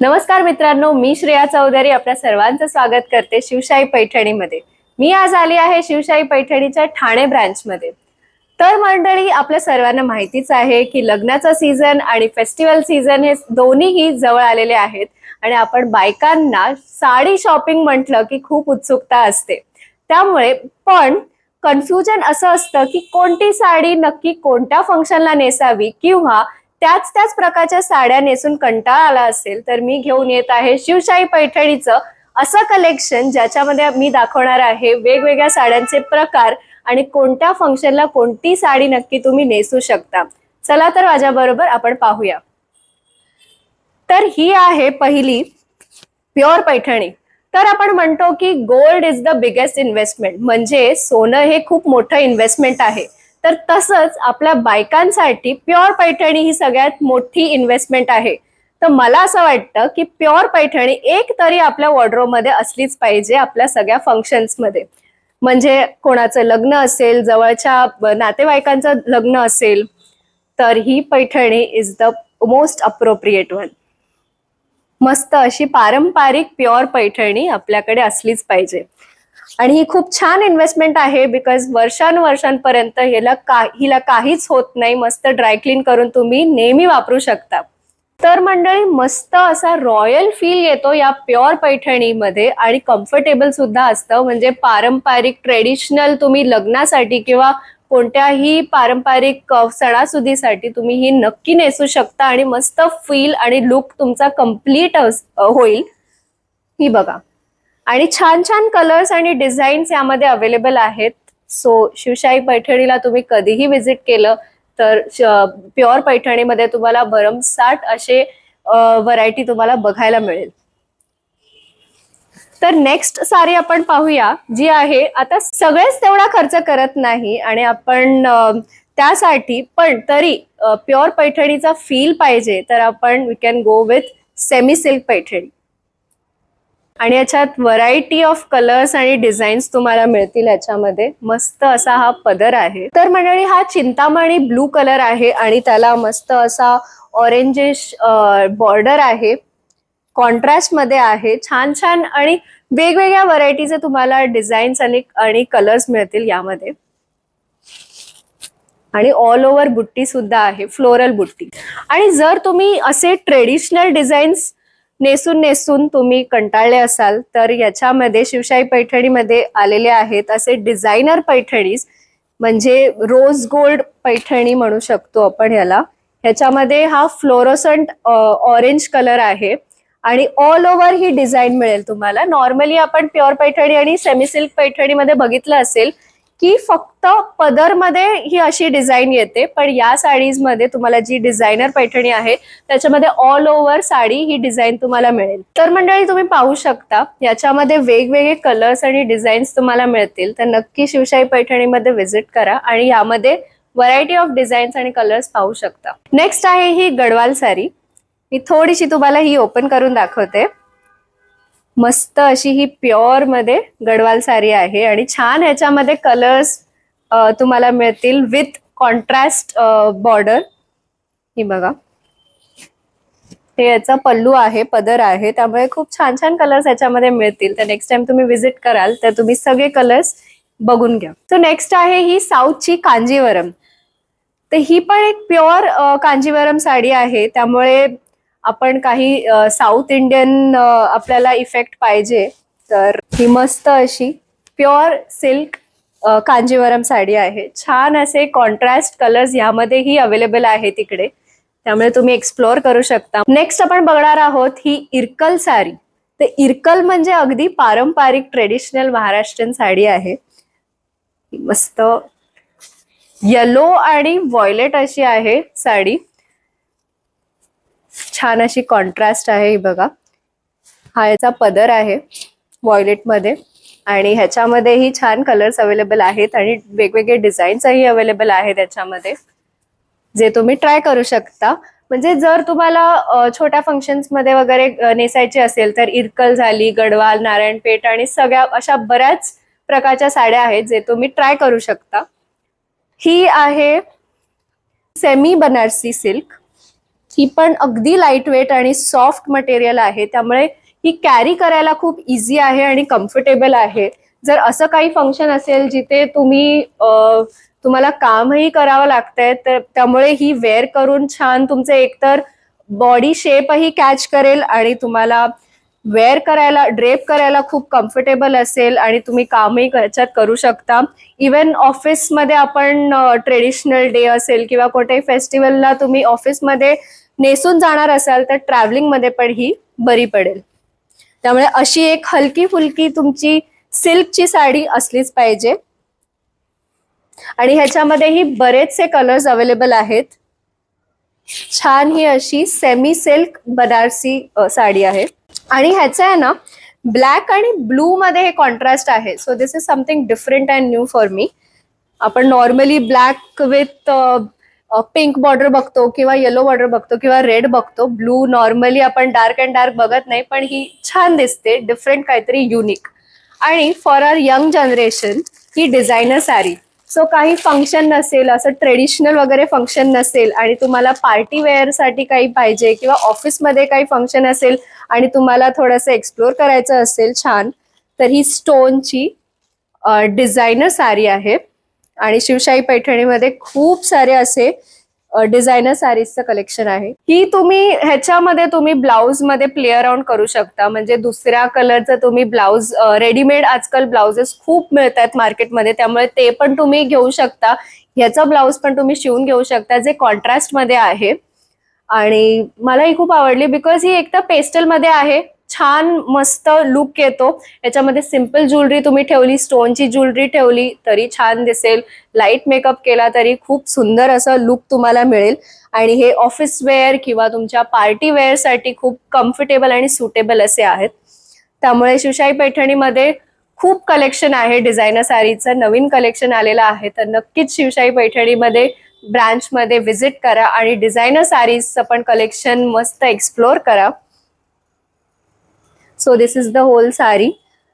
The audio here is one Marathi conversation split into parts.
नमस्कार मित्रांनो मी श्रेया चौधरी आपल्या सर्वांचं स्वागत करते शिवशाही पैठणीमध्ये. मी आज आली आहे शिवशाही पैठणीच्या ठाणे ब्रँचमध्ये तर मंडळी आपल्या सर्वांना माहितीच आहे की लग्नाचा सीझन आणि फेस्टिवल सीझन हे दोन्हीही जवळ आलेले आहेत आणि आपण बायकांना साडी शॉपिंग म्हटलं की खूप उत्सुकता असते. त्यामुळे पण कन्फ्युजन असं असतं की कोणती साडी नक्की कोणत्या फंक्शनला नेसावी किंवा त्याच त्याच प्रकारच्या साड्या नेसून कंटाळा आला असेल तर मी घेऊन येत आहे शिवशाही पैठणीचं असं कलेक्शन ज्याच्यामध्ये मी दाखवणार आहे वेगवेगळ्या साड्यांचे प्रकार आणि कोणत्या फंक्शनला कोणती साडी नक्की तुम्ही नेसू शकता. चला तर माझ्याबरोबर आपण पाहूया. तर ही आहे पहिली प्युअर पैठणी. तर आपण म्हणतो की gold is the biggest investment म्हणजे सोनं हे खूप मोठं इन्व्हेस्टमेंट आहे. तर तसंच आपल्या बायकांसाठी प्युअर पैठणी ही सगळ्यात मोठी इन्व्हेस्टमेंट आहे. तर मला असं वाटतं की प्युअर पैठणी एक तरी आपल्या वॉर्ड्रोमध्ये असलीच पाहिजे आपल्या सगळ्या फंक्शन्समध्ये म्हणजे कोणाचं लग्न असेल जवळच्या नातेवाईकांचं लग्न असेल तर ही Paithani is the most appropriate one मस्त अशी पारंपरिक प्युअर पैठणी आपल्याकडे असलीच पाहिजे. आणि ही खूप छान इन्व्हेस्टमेंट आहे बिकॉज वर्षानुवर्षांपर्यंत हिला का हिला काहीच होत नाही. मस्त ड्रायक्लीन करून तुम्ही नेहमी वापरू शकता. तर मंडळी मस्त असा रॉयल फील येतो या प्युअर पैठणीमध्ये आणि कम्फर्टेबल सुद्धा असतं. म्हणजे पारंपरिक ट्रेडिशनल तुम्ही लग्नासाठी किंवा कोणत्याही पारंपरिक सणासुदीसाठी तुम्ही ही नक्की नेसू शकता आणि मस्त फील आणि लुक तुमचा कंप्लीट होईल. ही बघा. आणि छान छान कलर्स आणि डिझाईन्स यामध्ये अवेलेबल आहेत. सो शिवशाही पैठणीला तुम्ही कधीही व्हिजिट केलं तर प्युअर पैठणीमध्ये तुम्हाला भरमसाठ असे व्हरायटी तुम्हाला बघायला मिळेल. तर नेक्स्ट साडी आपण पाहूया जी आहे आता सगळेच तेवढा खर्च करत नाही आणि आपण त्यासाठी पण तरी प्युअर पैठणीचा फील पाहिजे तर आपण we can go with semi silk Paithani. आणि याच्यात व्हरायटी ऑफ कलर्स आणि डिझाईन्स तुम्हाला मिळतील याच्यामध्ये. मस्त असा हा पदर आहे. तर मंडळी हा चिंतामणी ब्लू कलर आहे आणि त्याला मस्त असा ऑरेंजिश बॉर्डर आहे. कॉन्ट्रास्टमध्ये आहे. छान छान आणि वेगवेगळ्या व्हरायटीचे तुम्हाला डिझाईन्स आणि आणि कलर्स मिळतील यामध्ये. आणि ऑल ओव्हर बुट्टी सुद्धा आहे. फ्लोरल बुट्टी. आणि जर तुम्ही असे ट्रेडिशनल डिझाईन्स नेसून नेसून तुम्ही कंटाळले असाल तर याच्यामध्ये शिवशाही पैठणीमध्ये आलेले आहेत असे डिझायनर पैठणीज म्हणजे रोज गोल्ड पैठणी म्हणू शकतो आपण याला. ह्याच्यामध्ये हा फ्लोरोसंट ऑरेंज कलर आहे आणि ऑल ओव्हर ही डिझाईन मिळेल तुम्हाला. नॉर्मली आपण प्युअर पैठणी आणि सेमी सिल्क पैठणीमध्ये बघितलं असेल की फक्त पदरमध्ये ही अशी डिझाईन येते पण या साडीजमध्ये तुम्हाला जी डिझायनर पैठणी आहे त्याच्यामध्ये ऑल ओव्हर साडी ही डिझाईन तुम्हाला मिळेल. तर मंडळी तुम्ही पाहू शकता याच्यामध्ये वेगवेगळे कलर्स आणि डिझाईन्स तुम्हाला मिळतील. तर नक्की शिवशाही पैठणीमध्ये व्हिजिट करा आणि यामध्ये व्हरायटी ऑफ डिझाईन्स आणि कलर्स पाहू शकता. नेक्स्ट आहे ही गडवाल साडी. मी थोडीशी तुम्हाला ही ओपन करून दाखवते. मस्त अशी ही प्युअरमध्ये गडवाल साडी आहे आणि छान ह्याच्यामध्ये कलर्स तुम्हाला मिळतील विथ कॉन्ट्रास्ट बॉर्डर ही बघा. हे याचा पल्लू आहे पदर आहे. त्यामुळे खूप छान छान कलर्स याच्यामध्ये मिळतील. तर नेक्स्ट टाइम तुम्ही विजिट कराल तर तुम्ही सगळे कलर्स बघून घ्या. सो नेक्स्ट आहे ही साऊथची कांजीवरम. तर ही पण एक प्युअर कांजीवरम साडी आहे. त्यामुळे आपण काही साऊथ इंडियन आपल्याला इफेक्ट पाहिजे तर ही मस्त अशी प्युअर सिल्क कांजीवरम साडी आहे. छान असे कॉन्ट्रास्ट कलर्स यामध्येही अवेलेबल आहे तिकडे त्यामुळे तुम्ही एक्सप्लोअर करू शकता. नेक्स्ट आपण बघणार आहोत ही इरकल साडी. तर इरकल म्हणजे अगदी पारंपरिक ट्रेडिशनल महाराष्ट्रीयन साडी आहे. मस्त. येलो आणि वॉयलेट अशी आहे साडी. छान अशी कॉन्ट्रास्ट आहे ही बघा. हा याचा पदर आहे वॉयलेटमध्ये आणि ह्याच्यामध्येही छान कलर्स अवेलेबल आहेत आणि वेगवेगळे डिझाईन्सही अवेलेबल आहेत त्याच्यामध्ये जे तुम्ही ट्राय करू शकता. म्हणजे जर तुम्हाला छोट्या फंक्शन्समध्ये वगैरे नेसायचे असेल तर इरकल झाली गडवाल नारायणपेठ आणि सगळ्या अशा बऱ्याच प्रकारच्या साड्या आहेत जे तुम्ही ट्राय करू शकता. ही आहे सेमी बनारसी सिल्क ही पण अगदी लाइट वेट आणि सॉफ्ट मटेरियल आहे. त्यामुळे ही कॅरी करायला खूप इझी आहे आणि कम्फर्टेबल आहे. जर असं काही फंक्शन असेल जिथे तुम्ही तुम्हाला कामही करावं लागतंय तर त्यामुळे ही वेअर करून छान तुमचे एकतर बॉडी शेपही कॅच करेल आणि तुम्हाला वेअर करायला ड्रेप करायला खूप कम्फर्टेबल असेल आणि तुम्ही कामही याच्यात करू शकता. इवन ऑफिसमध्ये आपण ट्रेडिशनल डे असेल किंवा कोणत्याही फेस्टिवलला तुम्ही ऑफिसमध्ये नेसून जाणार असाल तर ट्रॅव्हलिंगमध्ये पण ही बरी पडेल. त्यामुळे अशी एक हलकी फुलकी तुमची सिल्कची साडी असलीच पाहिजे. आणि ह्याच्यामध्येही बरेचसे कलर्स अवेलेबल आहेत. छान ही अशी सेमी सिल्क बनारसी साडी आहे. आणि ह्याचं आहे ना ब्लॅक आणि ब्लू मध्ये हे कॉन्ट्रास्ट आहे. So this is something different and new for me आपण normally black with pink border बघतो किंवा येलो बॉर्डर बघतो किंवा रेड बघतो. ब्लू नॉर्मली आपण डार्क अँड डार्क बघत नाही पण ही छान दिसते. डिफरंट काहीतरी युनिक आणि फॉर आर यंग जनरेशन ही डिझायनर साडी सो काही फंक्शन नसेल असं ट्रेडिशनल वगैरे फंक्शन नसेल आणि तुम्हाला पार्टी वेअरसाठी काही पाहिजे किंवा ऑफिसमध्ये काही फंक्शन असेल आणि तुम्हाला थोडंसं एक्सप्लोर करायचं असेल छान तर ही स्टोनची डिझायनर साडी आहे. आणि शिवशाही पैठणीमध्ये खूप सारे असे डिझायनर सारीजचं कलेक्शन आहे. ही तुम्ही ह्याच्यामध्ये तुम्ही ब्लाऊजमध्ये प्ले अराउंड करू शकता. म्हणजे दुसऱ्या कलरचं तुम्ही ब्लाऊज रेडीमेड आजकाल ब्लाउजेस खूप मिळतात मार्केटमध्ये त्यामुळे ते पण तुम्ही घेऊ शकता. ह्याचा ब्लाऊज पण तुम्ही शिवून घेऊ शकता जे कॉन्ट्रास्टमध्ये आहे. आणि मला ही खूप आवडली बिकॉज ही एक तर पेस्टलमध्ये आहे छान मस्त लुक येतो. याच्यामध्ये सिंपल ज्वेलरी तुम्ही ठेवली स्टोनची ज्वेलरी ठेवली तरी छान दिसेल. लाइट मेकअप केला तरी खूप सुंदर असं लुक तुम्हाला मिळेल. आणि हे ऑफिस वेअर किंवा तुमच्या पार्टी वेअरसाठी खूप कम्फर्टेबल आणि सुटेबल असे आहेत. त्यामुळे शिवशाही पैठणीमध्ये खूप कलेक्शन आहे. डिझायनर साडीचं नवीन कलेक्शन आलेलं आहे. तर नक्कीच शिवशाही पैठणीमध्ये ब्रांचमध्ये व्हिजिट करा आणि डिझायनर साडीजचं पण कलेक्शन मस्त एक्सप्लोर करा. So this is the whole sari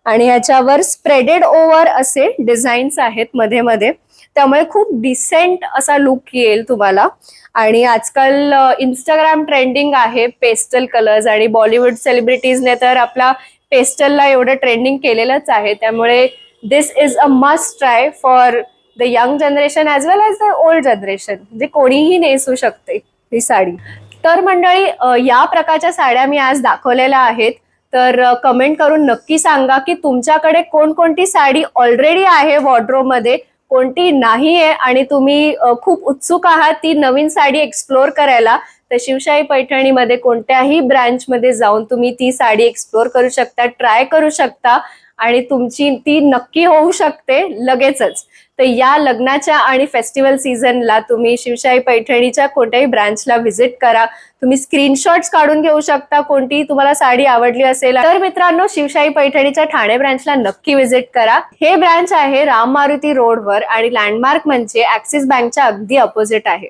आणि ह्याच्यावर स्प्रेडेड ओव्हर असे डिझाईन्स आहेत मध्ये मध्ये. त्यामुळे खूप डिसेंट असा लुक येईल तुम्हाला. आणि आजकाल इंस्टाग्राम ट्रेंडिंग आहे पेस्टल कलर्स आणि बॉलिवूड सेलिब्रिटीजने तर आपला पेस्टलला एवढं ट्रेंडिंग केलेलंच आहे. त्यामुळे this is a must try for the young generation as well as the old generation म्हणजे कोणीही नेसू शकते ही साडी. तर मंडळी या प्रकारच्या साड्या मी आज दाखवलेल्या आहेत. तर कमेंट करून नक्की सांगा की तुमच्याकडे कोणकोणती साडी ऑलरेडी आहे वॉर्ड्रोबमध्ये कोणती नाही आहे आणि तुम्ही खूप उत्सुक आहात ती नवीन साडी एक्सप्लोर करायला तर शिवशाही पैठणीमध्ये कोणत्याही ब्रँचमध्ये जाऊन तुम्ही ती साडी एक्सप्लोर करू शकता ट्राय करू शकता आणि तुमची ती नक्की होऊ शकते लगेचच. तर या लग्नाच्या आणि फेस्टिवल सीझनला तुम्ही शिवशाही पैठणीच्या कोणत्याही ब्रँचला व्हिजिट करा. तुम्ही स्क्रीनशॉट्स काढून घेऊ शकता. कोणती तुम्हाला साडी आवडली असेल तर मित्रांनो शिवशाही पैठणीच्या ठाणे ब्रँचला नक्की व्हिजिट करा. हे ब्रँच आहे राम मारुती रोडवर आणि लँडमार्क म्हणजे ऍक्सिस बँकच्या अगदी अपोजिट आहे.